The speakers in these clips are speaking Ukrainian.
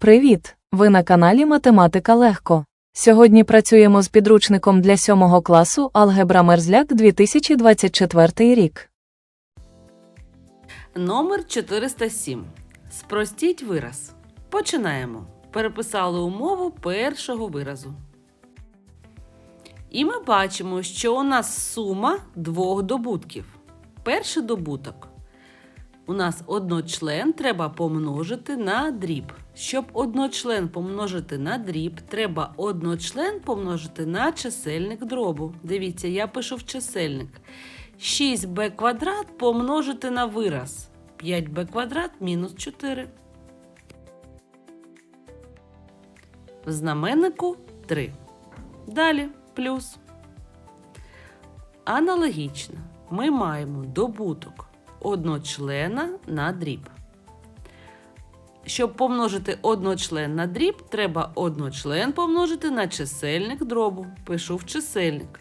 Привіт! Ви на каналі Математика Легко. Сьогодні працюємо з підручником для 7 класу Алгебра Мерзляк 2024 рік. Номер 407. Спростіть вираз. Починаємо. Переписали умову першого виразу. І ми бачимо, що у нас сума двох добутків. Перший добуток. У нас одночлен треба помножити на дріб. Щоб одночлен помножити на дріб, треба одночлен помножити на чисельник дробу. Дивіться, я пишу в чисельник. 6b квадрат помножити на вираз. 5b квадрат мінус 4. В знаменнику 3. Далі плюс. Аналогічно ми маємо добуток одночлена на дріб. Щоб помножити одночлен на дріб, треба одночлен помножити на чисельник дробу. Пишу в чисельник.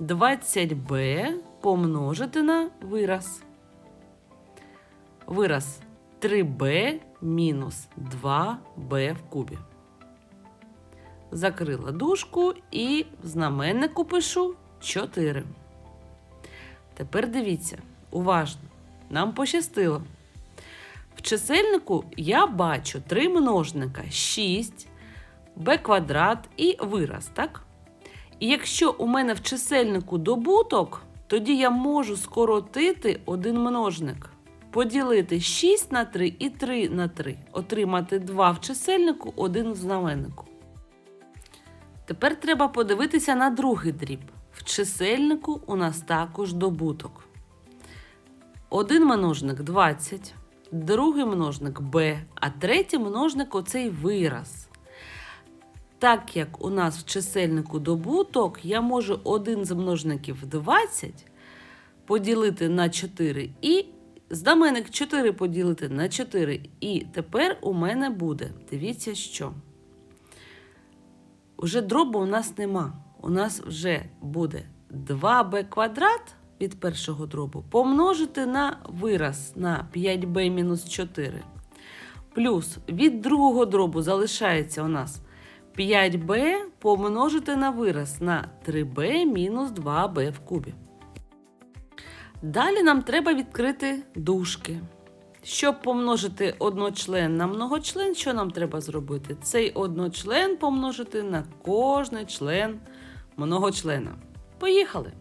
20b помножити на вираз. Вираз 3b мінус 2b в кубі. Закрила дужку і в знаменнику пишу 4. Тепер дивіться, уважно, нам пощастило. В чисельнику я бачу три множника 6, b квадрат і вираз, так? І якщо у мене в чисельнику добуток, тоді я можу скоротити один множник, поділити 6 на 3 і 3 на 3, отримати 2 в чисельнику, 1 в знаменнику. Тепер треба подивитися на другий дріб. В чисельнику у нас також добуток. Один множник 20, другий множник b, а третій множник оцей вираз. Так як у нас в чисельнику добуток, я можу один з множників 20 поділити на 4 і знаменник 4 поділити на 4. І тепер у мене буде, дивіться що. Уже дробу у нас нема. У нас вже буде 2b квадрат від першого дробу помножити на вираз на 5b мінус 4. Плюс від другого дробу залишається у нас 5b помножити на вираз на 3b мінус 2b в кубі. Далі нам треба відкрити дужки. Щоб помножити одночлен на многочлен, що нам треба зробити? Цей одночлен помножити на кожний член многочлена. Поїхали.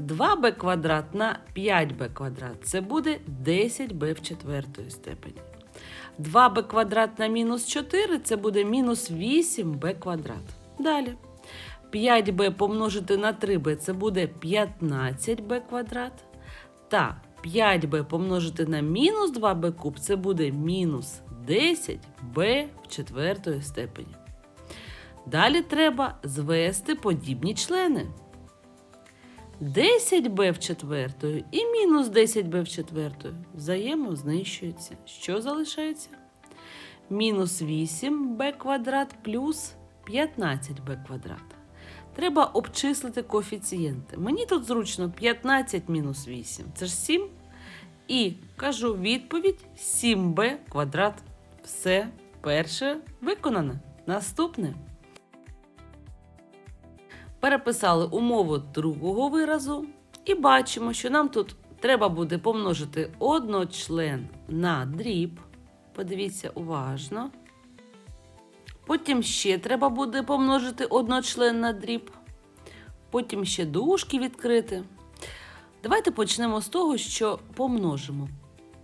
2b квадрат на 5b квадрат це буде 10b в четвертої степені. 2b квадрат на мінус 4 це буде мінус 8b квадрат. Далі. 5b помножити на 3b це буде 15b квадрат. Та 5b помножити на мінус 2b куб це буде мінус 10b в четвертої степені. Далі треба звести подібні члени. 10b в четвертою і мінус 10b в четвертою взаємознищуються. Що залишається? Мінус 8b квадрат плюс 15b квадрат. Треба обчислити коефіцієнти. Мені тут зручно 15 мінус 8. Це ж 7. І кажу відповідь 7b квадрат. Все перше виконане. Наступне. Переписали умову другого виразу і бачимо, що нам тут треба буде помножити одночлен на дріб. Подивіться уважно. Потім ще треба буде помножити одночлен на дріб. Потім ще дужки відкрити. Давайте почнемо з того, що помножимо.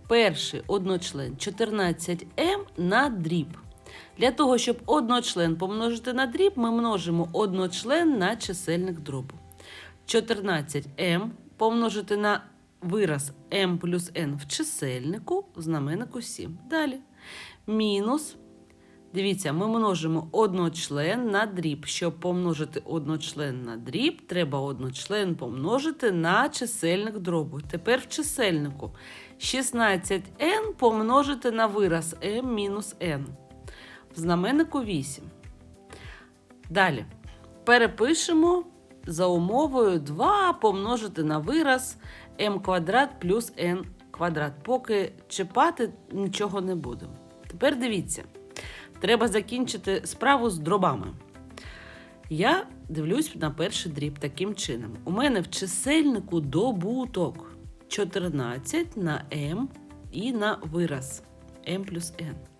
Перший одночлен 14m на дріб. Для того, щоб одночлен помножити на дріб, ми множимо одночлен на чисельник дробу. 14m помножити на вираз m плюс n в чисельнику, в знаменнику 7. Далі. Мінус. Дивіться, ми множимо одночлен на дріб. Щоб помножити одночлен на дріб, треба одночлен помножити на чисельник дробу. Тепер в чисельнику 16n помножити на вираз m мінус n. В знаменнику 8. Далі. Перепишемо за умовою 2 помножити на вираз m квадрат плюс n квадрат. Поки чіпати нічого не будемо. Тепер дивіться. треба закінчити справу з дробами. Я дивлюсь на перший дріб таким чином. У мене в чисельнику добуток 14 на m і на вираз m плюс n.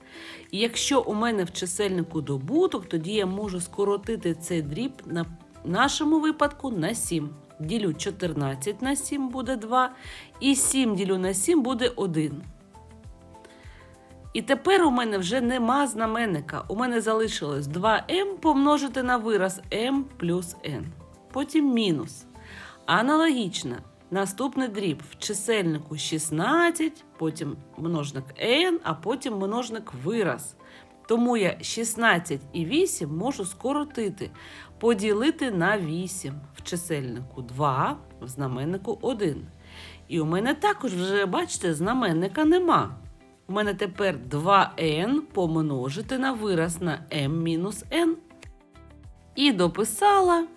І якщо у мене в чисельнику добуток, тоді я можу скоротити цей дріб на нашому випадку на 7. Ділю 14 на 7 буде 2, і 7 ділю на 7 буде 1. І тепер у мене вже нема знаменника. У мене залишилось 2m помножити на вираз m плюс n. Потім мінус. Аналогічно, наступний дріб в чисельнику 16, потім множник n, а потім множник вираз. Тому я 16 і 8 можу скоротити, поділити на 8 в чисельнику 2, в знаменнику 1. І у мене також вже, бачите, знаменника нема. У мене тепер 2n помножити на вираз на m-n. І дописала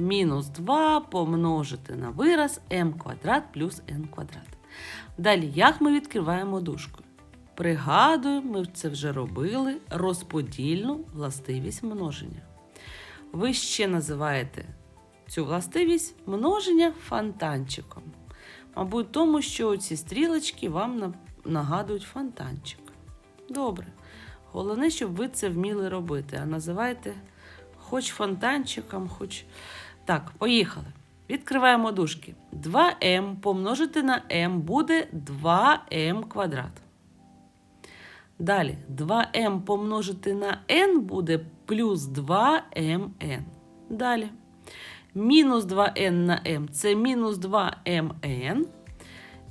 мінус 2 помножити на вираз m квадрат плюс n квадрат. Далі, як ми відкриваємо дужку? Пригадуємо, ми це вже робили розподільну властивість множення. Ви ще називаєте цю властивість множення фонтанчиком. Мабуть, тому що ці стрілочки вам нагадують фонтанчик. Добре. Головне, щоб ви це вміли робити, а називайте хоч фонтанчиком, хоч. Так, поїхали. Відкриваємо дужки. 2m помножити на m буде 2m квадрат. Далі 2m помножити на n буде плюс 2mn. Далі. Мінус 2n на m це мінус 2mn.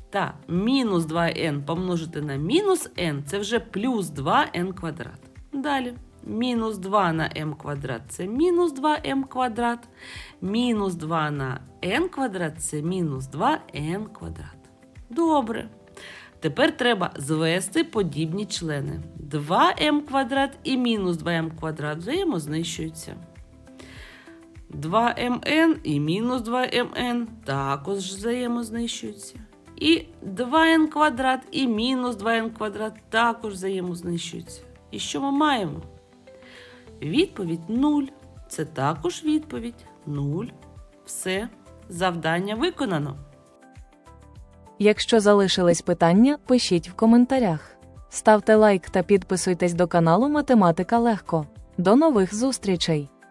Та мінус 2n помножити на мінус n це вже плюс 2n квадрат. Далі. Мінус 2 на m квадрат це мінус 2m квадрат. Мінус 2 на n квадрат це мінус 2n квадрат. Добре. Тепер треба звести подібні члени. 2m квадрат і мінус 2m квадрат взаємознищуються. 2mn і мінус 2mn також взаємознищуються. І 2n квадрат і мінус 2n квадрат також взаємознищуються. І що ми маємо? Відповідь 0. Це також відповідь 0. Все, завдання виконано. Якщо залишились питання, пишіть в коментарях. Ставте лайк та підписуйтесь до каналу Математика Легко. До нових зустрічей!